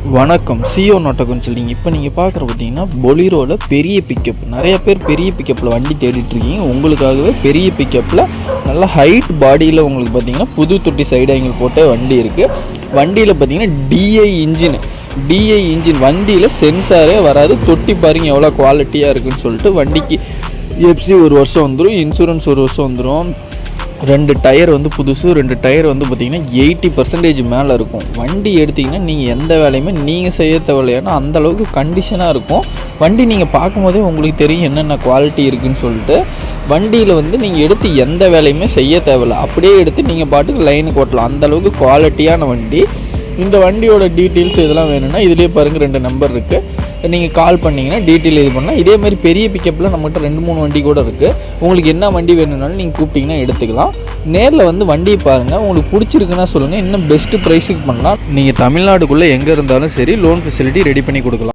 வணக்கம். சிஓ நாட்டகம் சொல்லிங்க இப்போ நீங்கள் பார்க்குற பார்த்தீங்கன்னா பொலிரோவில் பெரிய பிக்கப் நிறைய பேர் பெரிய பிக்கப்பில் வண்டி தேடிட்டுருக்கீங்க உங்களுக்காகவே பெரிய பிக்கப்பில் நல்ல ஹைட் பாடியில் உங்களுக்கு பார்த்தீங்கன்னா புது தொட்டி சைடு ஆங்கிள் போட்ட வண்டி இருக்குது வண்டியில் பார்த்தீங்கன்னா டிஐ இன்ஜின் டிஐ இன்ஜின் வண்டியில் சென்சாரே வராது. தொட்டி பாருங்க எவ்வளோ குவாலிட்டியாக இருக்குன்னு சொல்லிட்டு வண்டிக்கு எஃப்சி ஒரு வருஷம் வந்துடும் இன்சூரன்ஸ் ஒரு வருஷம் வந்துடும் ரெண்டு டயர் வந்து புதுசு ரெண்டு டயர் வந்து பார்த்திங்கன்னா எயிட்டி பர்சன்டேஜ் மேலே இருக்கும். வண்டி எடுத்திங்கன்னா நீங்கள் எந்த வேலையுமே நீங்கள் செய்ய தேவையில்லைன்னா அந்த அளவுக்கு கண்டிஷனாக இருக்கும். வண்டி நீங்கள் பார்க்கும்போதே உங்களுக்கு தெரியும் என்னென்ன குவாலிட்டி இருக்குதுன்னு சொல்லிட்டு. வண்டியில் வந்து நீங்கள் எடுத்து எந்த வேலையுமே செய்ய தேவையில்ல. அப்படியே எடுத்து நீங்கள் பாட்டுக்கு லைனுக்கு ஓட்டலாம். அந்தளவுக்கு குவாலிட்டியான வண்டி. இந்த வண்டியோட டீட்டெயில்ஸ் இதெல்லாம் வேணும்னா இதுலேயே பாருங்கள் ரெண்டு நம்பர் இருக்குது நீங்கள் கால் பண்ணிங்கன்னா டீட்டெயில் இது பண்ணால் இதே மாதிரி பெரிய பிக்கப்பில் நம்மகிட்ட ரெண்டு மூணு வண்டி கூட இருக்குது உங்களுக்கு என்ன வண்டி வேணும்னாலும் நீங்கள் கூப்பிட்டிங்கன்னா எடுத்துக்கலாம். நேரில் வந்து வண்டியை பாருங்கள் உங்களுக்கு பிடிச்சிருக்குன்னா சொல்லுங்கள் இன்னும் பெஸ்ட்டு ப்ரைஸுக்கு பண்ணலாம். நீங்கள் தமிழ்நாடுக்குள்ளே எங்கே இருந்தாலும் சரி லோன் ஃபெசிலிட்டி ரெடி பண்ணி கொடுக்கலாம்.